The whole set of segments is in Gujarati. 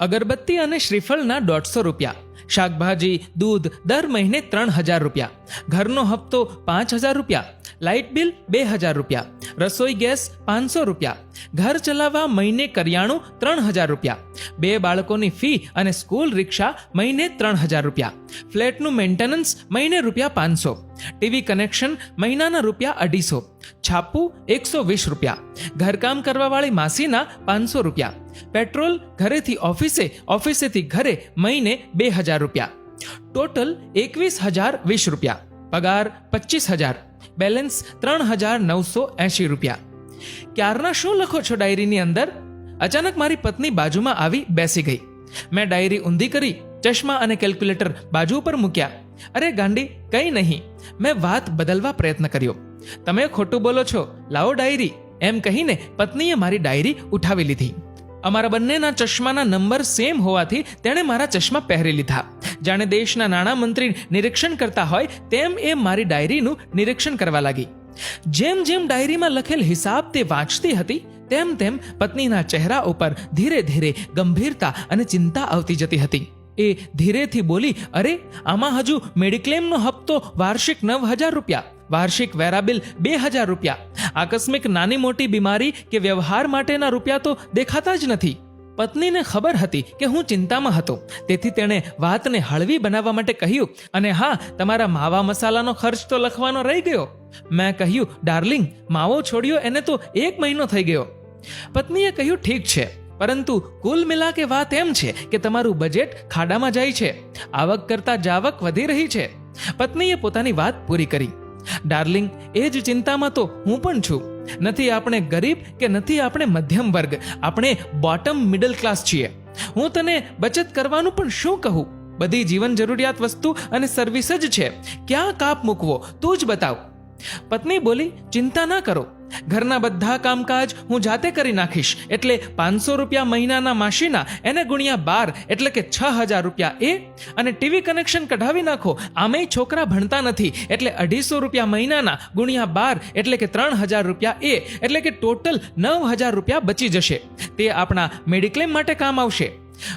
અગરબત્તી અને શ્રીફળના દોઢસો રૂપિયા. શાકભાજી, દૂધ દર મહિને ત્રણ હજાર રૂપિયા. ઘરનો હપ્તો પાંચ હજાર રૂપિયા. લાઇટ બિલ બે હજાર રૂપિયા. રસોઈ ગેસ પાંચસો રૂપિયા. ઘર ચલાવવા મહિને કરિયાણું ત્રણ હજાર રૂપિયા. બે બાળકોની ફી અને સ્કૂલ રિક્ષા મહિને ત્રણ હજાર રૂપિયા. ફ્લેટનું મેન્ટેનન્સ મહિને રૂપિયા પાંચસો. ટીવી કનેક્શન મહિનાના રૂપિયા અઢીસો. છાપું એકસો વીસ રૂપિયા. ઘરકામ કરવાવાળી માસીના પાંચસો રૂપિયા. પેટ્રોલ ઘરેથી ઓફિસે, ઓફિસેથી ઘરે મહિને બે હજાર રૂપિયા. ટોટલ એકવીસ હજાર વીસ રૂપિયા. પગાર પચીસ હજાર. બેલેન્સ ત્રણ હજાર નવસો એંશી રૂપિયા. ક્યારના શું લખો છો ડાયરીની અંદર? અચાનક મારી પત્ની બાજુમાં આવી બેસી ગઈ. મેં ડાયરી ઊંધી કરી, ચશ્મા અને કેલ્ક્યુલેટર બાજુ ઉપર મૂક્યા. અરે ગાંડી, કંઈ નહીં. મેં વાત બદલવા પ્રયત્ન કર્યો. તમે ખોટું બોલો છો. લાવો ડાયરી. એમ કહીને પત્નીએ મારી ડાયરી ઉઠાવી લીધી. અમારા બંનેના ચશ્માના નંબર સેમ હોવાથી તેણે મારા ચશ્મા પહેરી લીધા. જાણે દેશના નાણામંત્રી નિરીક્ષણ કરતા હોય તેમ એ મારી ડાયરીનું નિરીક્ષણ કરવા લાગી. જેમ જેમ ડાયરીમાં લખેલ હિસાબ તે વાંચતી હતી, તેમ તેમ પત્નીના ચહેરા ઉપર ધીરે ધીરે ગંભીરતા અને ચિંતા આવતી જતી હતી. એ ધીરેથી બોલી, અરે, આમાં હજુ મેડિક્લેમનો હપ્તો વાર્ષિક નવ હજાર રૂપિયા, વાર્ષિક વેરાબિલ બે હજાર રૂપિયા આકસ્મિક નાની મોટી બીમારી કે વ્યવહાર માટેના રૂપિયા તો દેખાતા જ નથી. પત્નીને ખબર હતી કે હું ચિંતામાં હતો. તેથી તેણે વાતને હળવી બનાવવા માટે કહ્યું, અને હા, તમારા માવા મસાલાનો ખર્ચ તો લખવાનો રહી ગયો. મેં કહ્યું, ડાર્લિંગ, માવો છોડ્યો એને તો એક મહિનો થઈ ગયો. પત્નીએ કહ્યું, ઠીક છે, પરંતુ કુલ મિલા કે વાત એમ છે કે તમારું બજેટ ખાડામાં જાય છે. આવક કરતા જાવક વધી રહી છે. પત્નીએ પોતાની વાત પૂરી કરી. ડાર્લિંગ, એ જ ચિંતામાં તો હું પણ છું. નથી આપણે ગરીબ કે નથી આપણે મધ્યમ વર્ગ? આપણે બોટમ મિડલ ક્લાસ છીએ. હું તને બચત કરવાનું પણ શું કહું? બધી જીવન જરૂરિયાત વસ્તુ અને સર્વિસ જ છે. ક્યાં કાપ મૂકવો? તું જ બતાવ. પત્ની બોલી, ચિંતા ના કરો. ઘરના બધા કામકાજ હું જાતે કરી નાખીશ. એટલે પાંચસો રૂપિયા મહિનાના માસીના, એને ગુણ્યા બાર, એટલે કે છ હજાર રૂપિયા એ. અને ટીવી કનેક્શન કઢાવી નાખો, આમેય છોકરા ભણતા નથી. એટલે અઢીસો રૂપિયા મહિનાના ગુણ્યા બાર, એટલે કે ત્રણ હજાર રૂપિયા એ. એટલે કે ટોટલ નવ હજાર રૂપિયા બચી જશે. તે આપણા મેડિક્લેમ માટે કામ આવશે.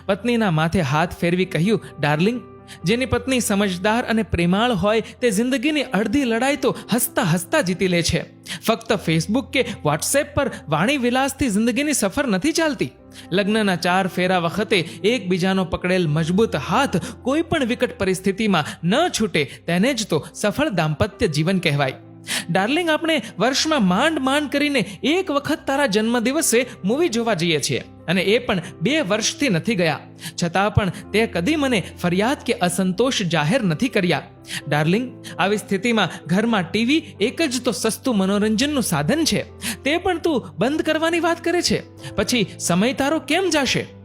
પત્નીના માથે હાથ ફેરવી કહ્યું, ડાર્લિંગ, જેની પત્ની સમજદાર અને પ્રેમાળ હોય, તે જિંદગીની અડધી લડાઈ તો હસતા હસતા જીતી લે છે. ફક્ત ફેસબુક કે વોટ્સએપ પર વાણી વિલાસથી જિંદગીની સફર નથી ચાલતી. લગ્નના ચાર ફેરા વખતે એકબીજાનો પકડેલ મજબૂત હાથ કોઈ પણ વિકટ પરિસ્થિતિમાં ન છૂટે, તેને જ તો સફળ દાંપત્ય જીવન કહેવાય. ડાર્લિંગ આપણે વર્ષમાં માંડ માંડ કરીને એક વખત તારા જન્મદિવસે મૂવી જોવા જઈએ છીએ. અને એ પણ બે વર્ષથી નથી ગયા. છતાં પણ તે કદી મને ફરિયાદ કે અસંતોષ જાહેર નથી કર્યા. ડાર્લિંગ આવી સ્થિતિમાં ઘરમાં ટીવી એક જ તો સસ્તું મનોરંજનનું સાધન છે. તે પણ તું બંધ કરવાની વાત કરે છે. પછી સમય તારો કેમ જાશે?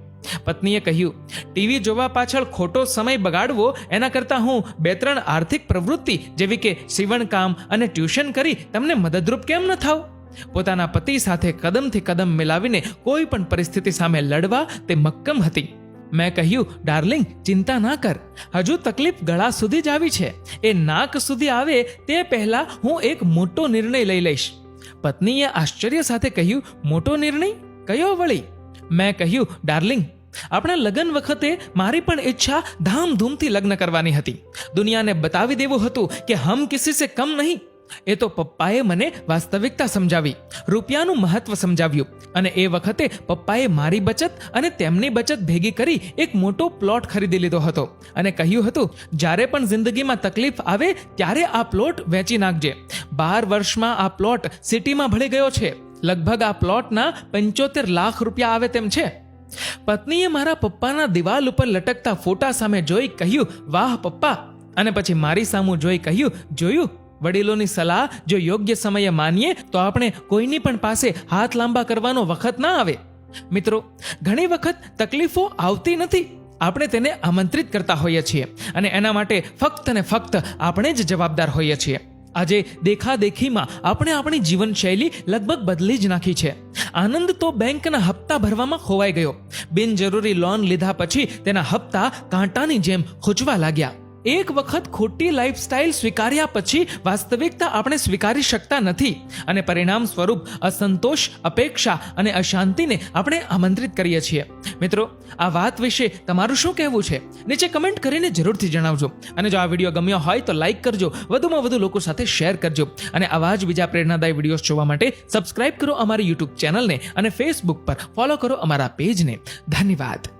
પત્નીએ કહ્યું, ટીવી જોવા પાછળ ખોટો સમય બગાડવો, એના કરતાં હું બે ત્રણ આર્થિક પ્રવૃત્તિ, જેવી કે સીવણકામ અને ટ્યુશન કરી, તમને મદદરૂપ કેમ ન થાવ? પોતાના પતિ સાથે કદમથી કદમ મિલાવીને કોઈ પણ પરિસ્થિતિ સામે લડવા તે મક્કમ હતી. મેં કહ્યું, ડાર્લિંગ, ચિંતા ના કર. હજુ તકલીફ ગળા સુધી જ આવી છે. એ નાક સુધી આવે તે પહેલા હું એક મોટો નિર્ણય લઈ લઈશ. પત્નીએ આશ્ચર્ય સાથે કહ્યું, મોટો નિર્ણય? કયો વળી? મેં કહ્યું, ડાર્લિંગ આપણા લગ્ન વખતે મારી પણ ઈચ્છા ધામધૂમથી લગ્ન કરવાની હતી. દુનિયાને બતાવી દેવું હતું કે હમ કિસી સે કમ નહીં. એ તો પપ્પાએ મને વાસ્તવિકતા સમજાવી, રૂપિયાનું મહત્વ સમજાવ્યું અને એ વખતે પપ્પાએ મારી બચત અને તેમની બચત ભેગી કરી એક મોટો પ્લોટ ખરીદી લીધો હતો અને કહ્યું હતું, જ્યારે પણ જિંદગીમાં તકલીફ આવે ત્યારે આ પ્લોટ વેચી નાખજે. બાર વર્ષમાં આ પ્લોટ સિટીમાં ભળી ગયો છે. લગભગ આ પ્લોટના પંચોતેર લાખ રૂપિયા આવે તેમ છે. પત્નીએ મારા પપ્પાના દિવાલ ઉપર લટકતા ફોટા સામે જોઈ કહ્યું, વાહ પપ્પા. અને પછી મારી સામું જોઈ કહ્યું, જોયું? વડીલોની સલાહ જો યોગ્ય સમયે માનીએ, તો આપણે કોઈની પણ પાસે હાથ લાંબા કરવાનો વખત ના આવે. મિત્રો, ઘણી વખત તકલીફો આવતી નથી. આપણે તેને આમંત્રિત કરતા હોઈએ છીએ અને એના માટે ફક્ત ને ફક્ત આપણે જ જવાબદાર હોઈએ છીએ. આજે દેખાદેખીમાં આપણે આપણી જીવનશૈલી લગભગ બદલી જ નાખી છે. આનંદ તો બેંકના હપ્તા ભરવામાં ખોવાઈ ગયો. બિનજરૂરી લોન લીધા પછી તેના હપ્તા કાંટાની જેમ ખૂંચવા લાગ્યા. એક વખત ખોટી લાઇફસ્ટાઇલ સ્વીકાર્યા પછી વાસ્તવિકતા આપણે સ્વીકારી શકતા નથી. અને પરિણામ સ્વરૂપ અસંતોષ, અપેક્ષા અને અશાંતિને આપણે આમંત્રિત કરીએ છીએ. મિત્રો, આ વાત વિશે તમારું શું કહેવું છે? નીચે કમેન્ટ કરીને જરૂરથી જણાવજો. અને જો આ વીડિયો ગમ્યો હોય તો લાઇક કરજો. વધુમાં વધુ લોકો સાથે શેર કરજો. અને આવા જ બીજા પ્રેરણાદાયી વિડીયોઝ જોવા માટે સબસ્ક્રાઇબ કરો અમારી યુટ્યુબ ચેનલને અને ફેસબુક પર ફોલો કરો અમારા પેજને ધન્યવાદ.